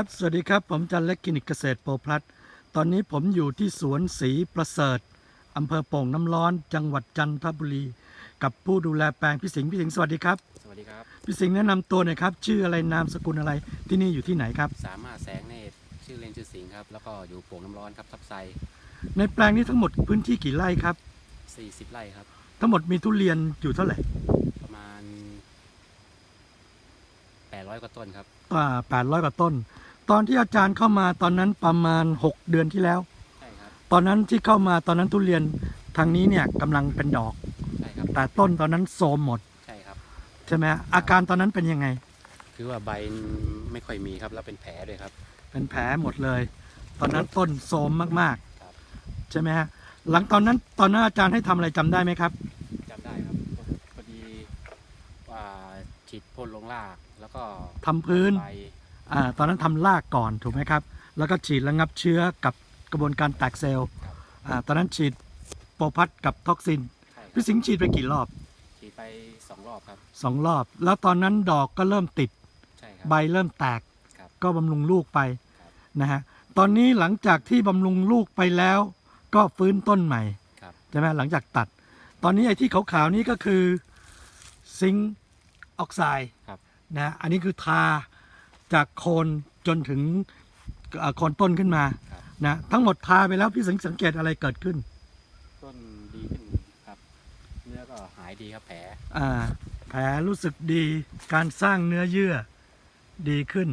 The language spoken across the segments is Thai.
ครับสวัสดีครับ ผมจันเล็กคลินิกเกษตรโปรพลัสตอนนี้ผมอยู่ที่สวนศรีประเสริฐอำเภอโป่งน้ำร้อน จังหวัดจันทบุรี กับผู้ดูแลแปลงพี่สิงห์พี่สิงห์สวัสดีครับ สวัสดีครับ พี่สิงห์แนะนำตัวหน่อยครับ ชื่ออะไรนามสกุลอะไรที่นี่อยู่ที่ไหนครับ สามารถแสงเนตรชื่อเล่นชื่อสิงห์ครับ แล้วก็อยู่โป่งน้ำร้อนครับทับไซในแปลงนี้ทั้งหมดพื้นที่กี่ไร่ครับ 40 ไร่ครับ ทั้งหมดมีทุเรียนอยู่เท่าไหร่ประมาณ 800 กว่าต้นครับ อ่าแปดร้อยกว่าต้น ตอนที่อาจารย์เข้ามาตอนนั้นประมาณ 6 เดือนที่แล้ว ใช่ครับตอนนั้นที่เข้ามาตอนนั้นทุเรียนทางนี้เนี่ยกำลังเป็นดอก ใช่ครับแต่ต้นตอนนั้นโทรมหมดใช่ครับ ใช่ไหมฮะอาการตอนนั้นเป็นยังไง คือว่าใบไม่ค่อยมีครับแล้วเป็นแผลด้วยครับ เป็นแผลหมดเลย ตอนนั้นต้นโทรมมากครับ ๆ ใช่ไหมฮะหลังตอนนั้นตอนนั้นอาจารย์ให้ทำอะไรจำได้ไหมครับ จำได้ครับพอดีว่าฉีดพ่นลงราก แล้วก็ทำพื้น ใบอ่า ตอนนั้นทำรากก่อนถูกไหมครับ แล้วก็ฉีดระงับเชื้อกับกระบวนการแตกเซลล์ครับอ่าตอนนั้นฉีดโปรพัดกับท็อกซินใช่ครัพี่บสิงห์ฉีดไปกี่รอบ ฉีดไป2รอบครับสองรอบ แล้วตอนนั้นดอกก็เริ่มติดใช่ครับใบเริ่มแตกครับก็บำรุงลูกไปครับนะฮะตอนนี้หลังจากที่บำรุงลูกไปแล้ว ก็ฟื้นต้นใหม่ครับใช่ไหมหลังจากตัด ตอนนี้ไอ้ที่ขาวๆนี้ก็คือซิงค์ออกไซด์ครับนะอันนี้คือทา จากโคนจนถึงเอ่อโคนต้นขึ้นมาครับนะทั้งหมดทาไปแล้วพี่สังสังเกตอะไรเกิดขึ้น ต้นดีขึ้นครับเนื้อก็หายดีครับแผลอ่าแผลรู้สึกดีการสร้างเนื้อเยื่อดีขึ้น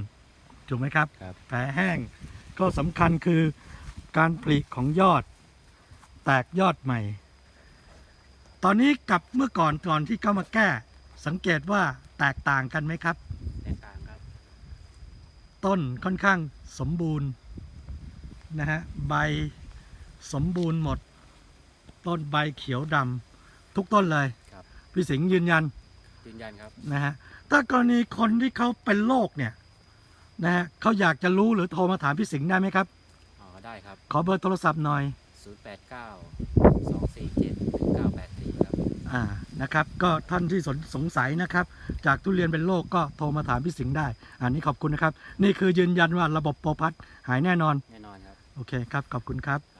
ถูกไหมครับครับแผลแห้งก็สำคัญคือการผลิของยอด แตกยอดใหม่ ตอนนี้กับเมื่อก่อนก่อนที่เข้ามาแก้ สังเกตว่าแตกต่างกันไหมครับ แตกต่างครับ ต้นค่อนข้างสมบูรณ์นะฮะใบสมบูรณ์หมด ต้นใบเขียวดำทุกต้นเลยครับ พี่สิงห์ยืนยันยืนยันครับ นะฮะถ้ากรณีคนที่เขาเป็นโรคเนี่ยนะฮะเขาอยากจะรู้หรือโทรมาถามพี่สิงห์ได้ไหมครับ อ๋อ ได้ครับ ขอเบอร์โทรศัพท์หน่อย 089 247 1984ครับ อ่านะครับ ก็ท่านที่สนสงสัยนะครับ จากทุเรียนเป็นโรคก็โทรมาถามพี่สิงห์ได้อันนี้ขอบคุณนะครับ นี่คือยืนยันว่าระบบโปรพัทหายแน่นอน แน่นอนครับ โอเคครับ ขอบคุณครับ